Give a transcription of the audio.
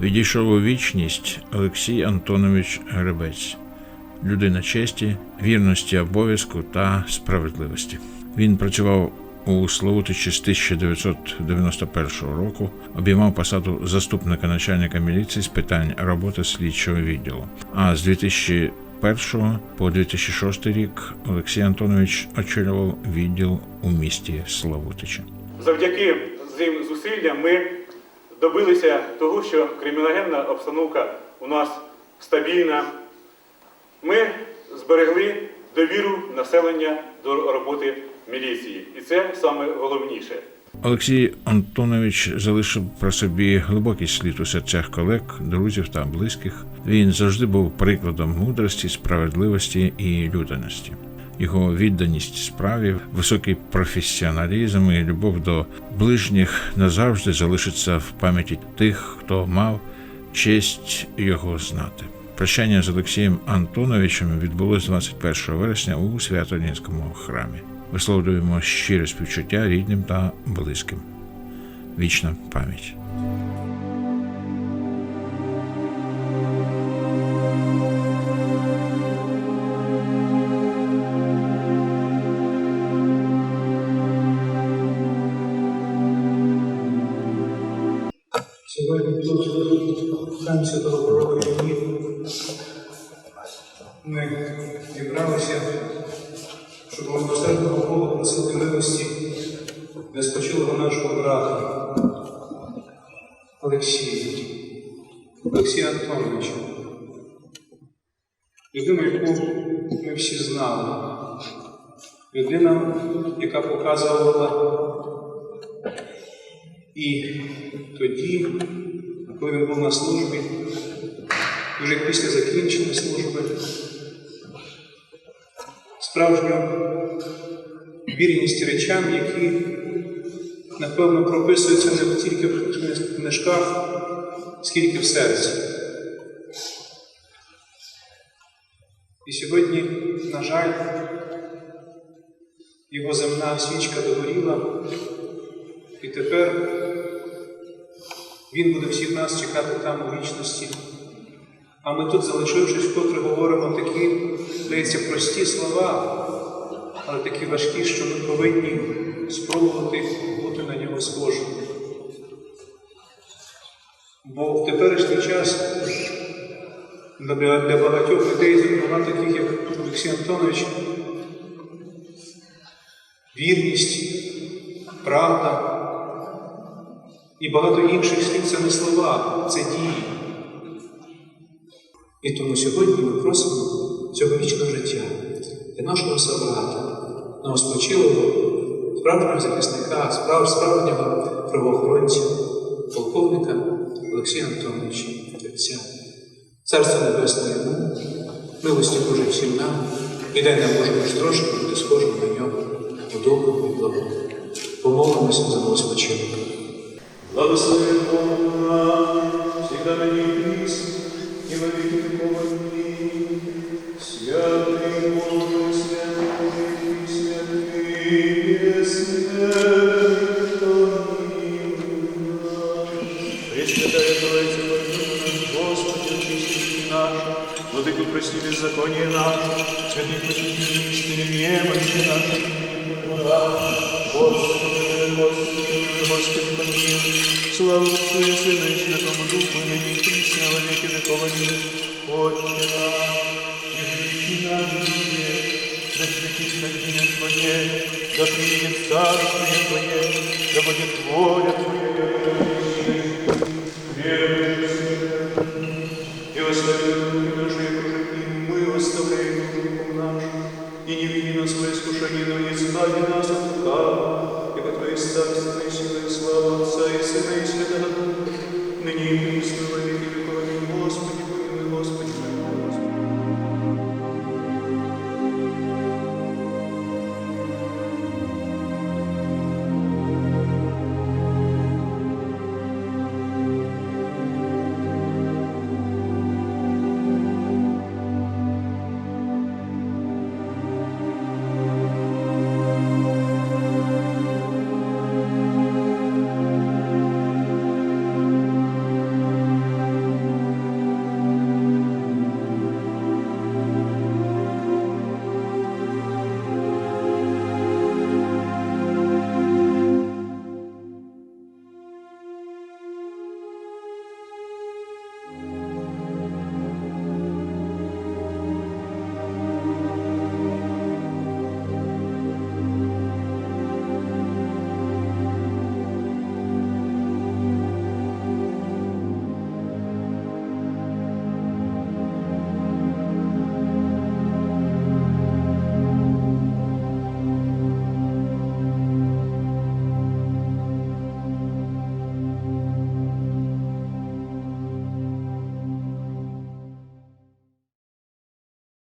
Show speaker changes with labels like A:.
A: Відійшов у вічність Олексій Антонович Гребець, людина честі, вірності обов'язку та справедливості. Він працював у Славутичі з 1991 року, обіймав посаду заступника начальника міліції з питань роботи слідчого відділу. А з 2001 по 2006 рік Олексій Антонович очолював відділ у місті Славутичі.
B: Завдяки цим зусиллям ми добилися того, що криміногенна обстановка у нас стабільна. Ми зберегли довіру населення до роботи міліції. І це саме головніше.
A: Олексій Антонович залишив про собі глибокий слід у серцях колег, друзів та близьких. Він завжди був прикладом мудрості, справедливості і людяності. Його відданість справі, високий професіоналізм і любов до ближніх назавжди залишиться в пам'яті тих, хто мав честь його знати. Прощання з Олексієм Антоновичем відбулось 21 вересня у Свято-Лінському храмі. Висловлюємо щире співчуття рідним та близьким. Вічна пам'ять.
C: Сьогодні тут, в храмі Святого Пророка ми зібралися, щоб милосердного Бога просити милості для спочилого нашого брата Олексія, Олексія Антоновича. Людину, яку ми всі знали. Людина, яка показувала і тоді, коли він був на службі, вже після закінчення служби, справжню вірність речам, які, напевно, прописуються не тільки в книжках, скільки в серці. І сьогодні, на жаль, його земна свічка догоріла, і тепер він буде всіх нас чекати там у вічності. А ми тут, залишившись, вкотре говоримо такі, здається, прості слова, але такі важкі, що ми повинні спробувати бути на нього схожими. Бо в теперішній час для, для багатьох людей, зокрема таких, як Олексій Антонович, вірність, правда і багато інших слів це не слова, це дії. І тому сьогодні ми просимо цього вічного життя для нашого собрата, новоспочилого, справжнього захисника, справ, справжнього правоохоронця, полковника Олексія Антоновича Отця. Царство Небесне йому, милості Божої всім нам, і дай нам Боже хоч трошки бути схожим на нього у доброму і благому. Помолимося за новоспочилого.
D: Благослови Бог нам, всегда на ней присно, и во веки веков. Аминь. Святый Боже, святый, святый, Пресвятая Троица, Божия, Господи, очисти наш, Владыку прости беззаконие наше, святых посвяти истине немощи наши, Господи, Господи, Господи, помилуй, слава Отцу и Сыну и Святому Духу, и ныне и присно, во веки веков. Аминь. Отче наш, и на земле, да святится имя Твое, да приедет царствие Твое, да будет воля Твоя, и восставим руки наши, и кружки, мы восставляем руку нашу, и не веди нас во искушение, но избави нас от лукавого, сила и слава Отца и Сына и Святого присно во